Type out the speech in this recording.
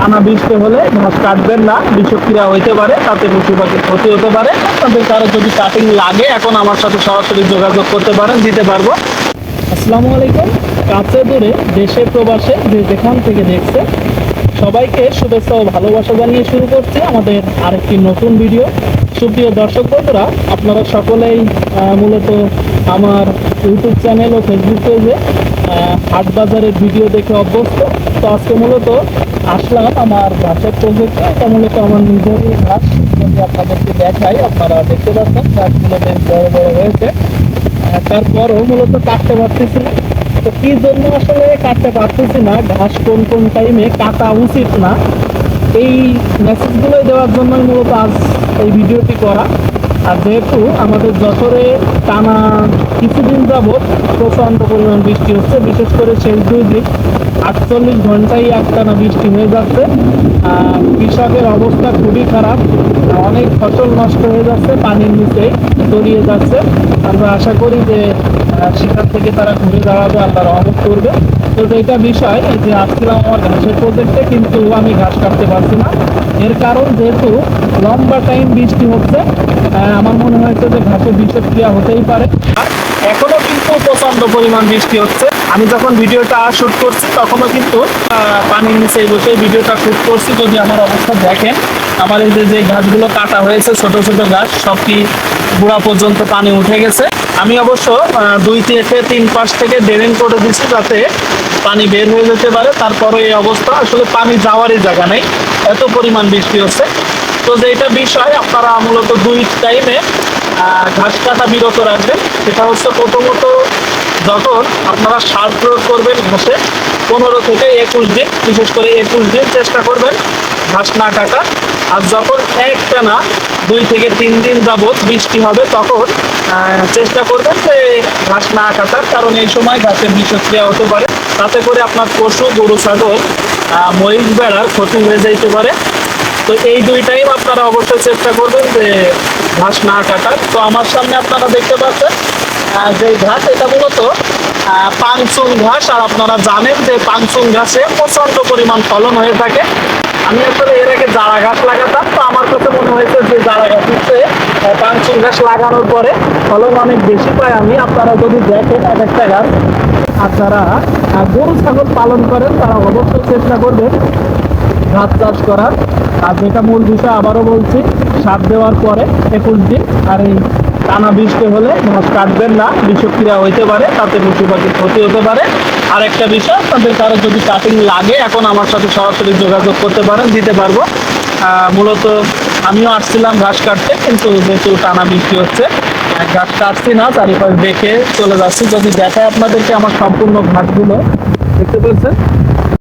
টানা বৃষ্টি হলে ঘাস কাটবেন না, বিষক্রিয়া হইতে পারে, তাতে পশু পাখির ক্ষতি হতে পারে। আপনাদের কারও যদি কাটিং লাগে, এখন আমার সাথে সরাসরি যোগাযোগ করতে পারেন, দিতে পারব। আসসালামু আলাইকুম। কাছে দূরে দেশে প্রবাসে যে যেখান থেকে দেখছে, সবাইকে শুভেচ্ছা ও ভালোবাসা জানিয়ে শুরু করছি আমাদের আরেকটি নতুন ভিডিও। সুপ্রিয় দর্শক বন্ধুরা, আপনারা সকলেই মূলত আমার ইউটিউব চ্যানেল ও ফেসবুক পেজে হাট বাজারের ভিডিও দেখে অভ্যস্ত। তো আজকে মূলত আসলাম আমার ঘাসের প্রজেক্টে এটা মূলত আমার নিজেরই ঘাস যদি আপনাদেরকে দেখাই, আপনারা দেখতে পাচ্ছেন ঘাসগুলো বেশ বড় বড় হয়েছে। তারপরও মূলত কাটতে পারতেছি না। তো কি জন্য আসলে কাটতে পারতেছি না? ঘাস কোন কোন টাইমে কাটা উচিত না? এই মেসেজগুলো দেওয়ার জন্যই মূলত আজ এই ভিডিওটি করা। আর যেহেতু আমাদের যশোরে টানা কিছুদিন যাবৎ প্রচণ্ড পরিমাণ বৃষ্টি হচ্ছে, বিশেষ করে শেষ দুই দিন আটচল্লিশ ঘন্টায় একটানা বৃষ্টি হয়ে যাচ্ছে। কৃষকের অবস্থা খুবই খারাপ। অনেক ফসল নষ্ট হয়ে যাচ্ছে, পানির নিচে তলিয়ে যাচ্ছে। আমরা আশা করি যে সেখান থেকে তারা ঘুরে দাঁড়াবে আল্লাহ রহমত করবে। তো এটা বিষয় যে আসছিলাম আমার ঘাসের প্রজেক্টে কিন্তু আমি ঘাস কাটতে পারছি না। এর কারণ যেহেতু লম্বা টাইম বৃষ্টি হচ্ছে আমার মনে হয়েছে যে ঘাসে বিষক্রিয়া হতেই পারে। এখনও কিন্তু প্রচণ্ড পরিমাণ বৃষ্টি হচ্ছে। আমি যখন ভিডিওটা শুট করছি, তখনও কিন্তু পানির নিচে বসে ভিডিওটা শ্যুট করছি। যদি আমার অবস্থা দেখেন, আমার এই যে যে গাছগুলো কাটা হয়েছে, ছোট ছোট গাছ সবটি গোড়া পর্যন্ত পানি উঠে গেছে। আমি অবশ্য দুই থেকে তিন পাশ থেকে ড্রেন করে দিচ্ছি যাতে পানি বের হয়ে যেতে পারে। তারপরে এই অবস্থা। আসলে পানি যাওয়ারই জায়গা নেই। এত পরিমাণ বৃষ্টি হচ্ছে। তো যেটা বিষয়, আপনারা মূলত দুই টাইমে ঘাস কাটা বিরত রাখবেন। সেটা হচ্ছে প্রথমত যখন আপনারা সার প্রয়োগ করবেন ঘাসে, পনেরো থেকে একুশ দিন, বিশেষ করে একুশ দিন চেষ্টা করবেন ঘাস না কাটা। আর যখন একটানা, দুই থেকে তিন দিন যাবৎ বৃষ্টি হবে, তখন চেষ্টা করবেন যে ঘাস না কাটার, কারণ এই সময় ঘাসের বিষক্রিয়া হতে পারে। তাতে করে আপনার পশু, গরু, ছাগল মহিষ বেড়ার ক্ষতি হয়ে যাইতে পারে। তো এই দুই টাইম আপনারা অবশ্যই চেষ্টা করবেন যে ঘাস না কাটার। তো আমার সামনে আপনারা দেখতে পাচ্ছেন যে ঘাস, এটা মূলত পাংচুং ঘাস, আর আপনারা জানেন যে পাংচুং ঘাসে প্রচণ্ড পরিমাণ ফলন হয়ে থাকে। আমি আসলে এর আগে জারা ঘাস লাগাতাম তো আমার কাছে মনে হয়েছে যে জারা ঘাস হচ্ছে ঘাস লাগানোর পরে ফলন অনেক বেশি পাই আমি আপনারা যদি দেখেন এক একটা গাছ আর যারা গরু, ছাগল পালন করেন, তারা অবশ্যই চেষ্টা করবেন ঘাস চাষ করার। আর যেটা মূল বিষয়, আবারও বলছি, সার দেওয়ার পরে একুশ দিন, আর এই টানা বৃষ্টি হলে ঘাস কাটবেন না, বিষক্রিয়া হইতে পারে তাতে পশু পাখির ক্ষতি হতে পারে। আর একটা বিষয়, আপনাদের কারও যদি কাটিং লাগে, এখন আমার সাথে সরাসরি যোগাযোগ করতে পারেন, দিতে পারব। মূলত আমিও আসছিলাম ঘাস কাটতে, কিন্তু যেহেতু টানা বৃষ্টি হচ্ছে ঘাস কাটছি না, চারিপাশ দেখে চলে যাচ্ছি। যদি দেখায় আপনাদেরকে আমার সম্পূর্ণ ঘাসগুলো, দেখতে পাচ্ছেন